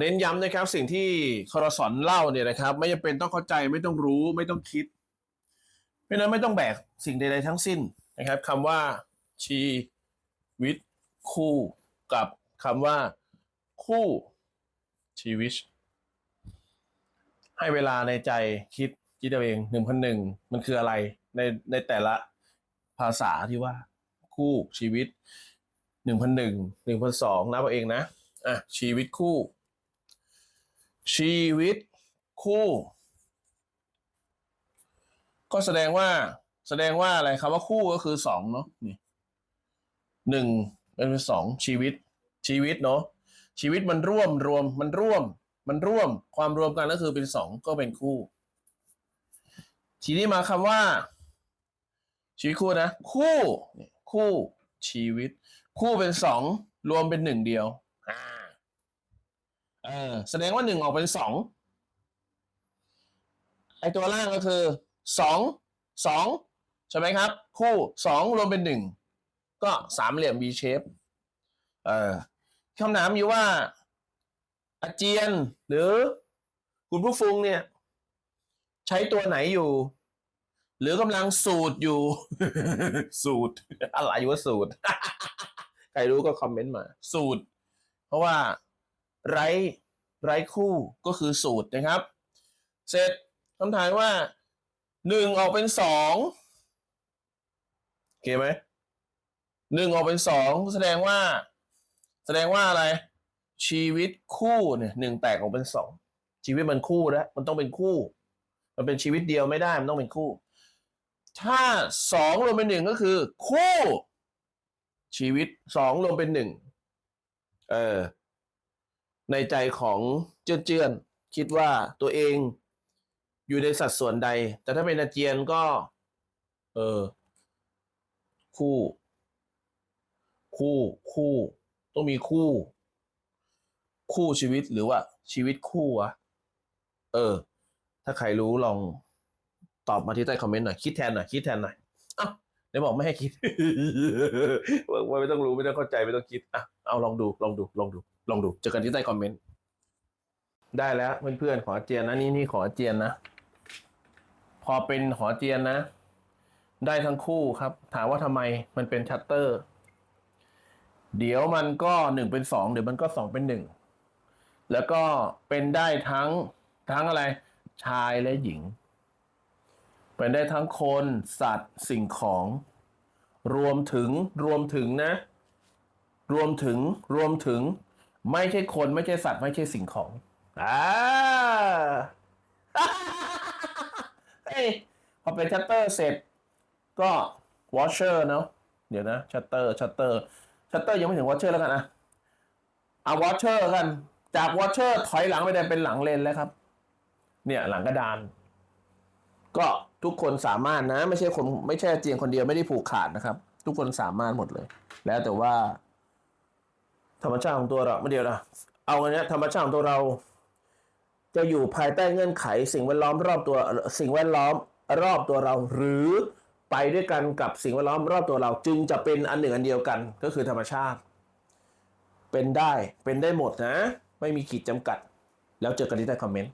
เน้นย้ำนะครับสิ่งที่คอรสอนเล่าเนี่ยนะครับ ไม่จำเป็นต้องเข้าใจไม่ต้องรู้ไม่ต้องคิด เพราะฉะนั้นไม่ต้องแบกสิ่งใดๆทั้งสิ้นนะครับคำว่าชีวิตคู่กับคำว่า คู่ชีวิต ให้เวลาในใจคิดคิดเอาเองหนึ่งพันหนึ่งมันคืออะไรในในแต่ละภาษาที่ว่า คู่ชีวิตหนึ่งพันหนึ่งหนึ่งพันสองนับเอาเองนะอะชีวิตคู่ ชีวิตคู่ ก็แสดงว่า แสดงว่าอะไรคำว่าคู่ก็คือสองเนาะนี่หนึ่งเป็นสองชีวิต ชีวิตเนาะชีวิตมันร่วมรวม มันร่วม มันร่วม ความรวมกันก็คือเป็นสองก็เป็นคู่ ทีนี้มาคำว่า ชีวิตคู่นะ คู่นี่คู่ชีวิต คู่เป็นสองรวมเป็นหนึ่งเดียว เออ แสดงว่าหนึ่งออกเป็นสองไอตัวล่างก็คือสองสองใช่ไหมครับ คู่สองรวมเป็นหนึ่งก็สามเหลี่ยม V shape เออคำถามอยู่ว่าอาเจียนหรือคุณผู้ฟุงเนี่ย ใช้ตัวไหนอยู่ หรือกำลังสูตรอยู่ สูตรอะไรวะสูตร ใครรู้ก็คอมเมนต์มา สูตร เพราะว่า ไร้ ไร้คู่ก็คือสูตรนะครับ เสร็จคำถามว่าหนึ่งออกเป็นสองโอเคไหมหนึ่งออกเป็นสองแสดงว่า แสดงว่าอะไร ชีวิตคู่เนี่ยหนึ่งแตกออกเป็นสองชีวิตมันคู่แล้วมันต้องเป็นคู่ มันเป็นชีวิตเดียวไม่ได้มันต้องเป็นคู่ ถ้าสองรวมเป็นหนึ่งก็คือ คู่ ชีวิตสองรวมเป็นหนึ่งเออ ในใจของเจื้อนเจือนคิดว่าตัวเองอยู่ในสัดส่วนใด แต่ถ้าเป็นอาเจียนก็ เออ คู่ คู่คู่ ต้องมีคู่ คู่ชีวิตหรือว่า ชีวิตคู่อะเออ ถ้าใครรู้ลองตอบมาที่ใต้คอมเมนต์หน่อยคิดแทนหน่อยคิดแทนหน่อยอ้าวไหนบอกไม่ให้คิดว่าไม่ต้องรู้ไม่ต้องเข้าใจไม่ต้องคิดอะเอาลองดูลองดูลองดู ลองดูเจอกันที่ใต้คอมเมนต์ได้แล้วเพื่อนๆขออเจียนนะนี่นี่ขอเจียนนะ พอเป็นขอเจียนนะ ได้ทั้งคู่ครับ ถามว่าทำไมมันเป็นชัตเตอร์ เดี๋ยวมันก็หนึ่งเป็นสองเดี๋ยวมันก็สองเป็นหนึ่งแล้วก็เป็นได้ทั้งทั้งอะไร ชายและหญิง เป็นได้ทั้งคนสัตว์สิ่งของ รวมถึงรวมถึงนะ รวมถึงรวมถึง ไม่ใช่คนไม่ใช่สัตว์ ไม่ใช่สิ่งของอ่าเฮ้ยพอเป็นชัตเตอร์เสร็จก็วอชเชอร์เนาะเดี๋ยวนะชัตเตอร์ชัตเตอร์ชัตเตอร์ยังไม่ถึงวอชเชอร์แล้วกันอะเอาวอชเชอร์กันจากวอชเชอร์ถอยหลังไปได้เป็นหลังเลนแล้วครับ เนี่ยหลังกระดาน ก็ทุกคนสามารถนะ ไม่ใช่คนไม่ใช่เจียงคนเดียวไม่ได้ผูกขาดนะครับ ทุกคนสามารถหมดเลย แล้วแต่ว่า ธรรมชาติของตัวเราไม่เดียวนะเอาอันเนี้ยธรรมชาติของตัวเรา จะอยู่ภายใต้เงื่อนไข สิ่งแวดล้อมรอบตัวสิ่งแวดล้อมรอบตัวเรา หรือไปด้วยกันกับสิ่งแวดล้อมรอบตัวเรา จึงจะเป็นอันหนึ่งอันเดียวกันก็คือธรรมชาติ เป็นได้เป็นได้หมดนะ ไม่มีขีดจำกัด แล้วเจอกันที่ใต้คอมเมนต์